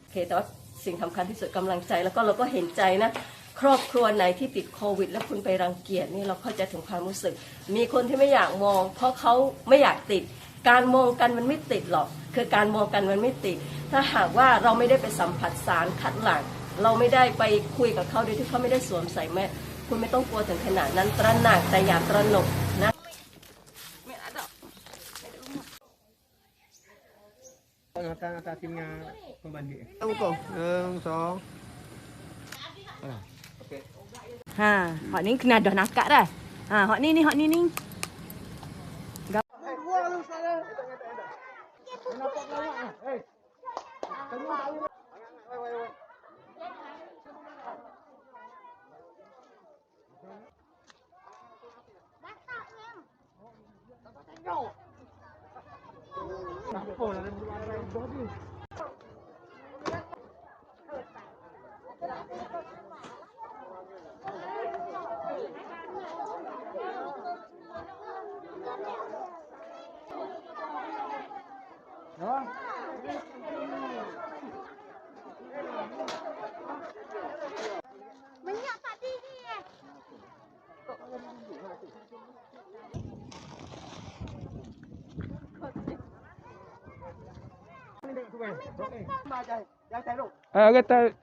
โอเคแต่ว่าสิ่งสำคัญที่สุดกำลังใจแล้วก็เราก็เห็นใจนะ ครอบครัวไหนที่ติดโควิด แล้วคุณไปรังเกียจนี่เราเข้าใจถึงความรู้สึก มีคนที่ไม่อยากมอง เพราะเขาไม่อยากติด การมองกันมันไม่ติดหรอก คือการมองกันมันไม่ติด ถ้าหากว่าเราไม่ได้ไปสัมผัสสารคัดหลั่ง เราไม่ได้ไปคุยกับเขาโดยที่เขาไม่ได้สวมใส่แม่คุณไม่ต้องกลัวถึงขนาดนั้นตระหนักแต่อย่าตระหนกนะ Nata nata tim nga pembandi. Engkau. Yang song. Ha, hak ni kena dah đâu Đặt cổ là lên bóp đi đó mình nhập đi đi Okey. Okey. Okey.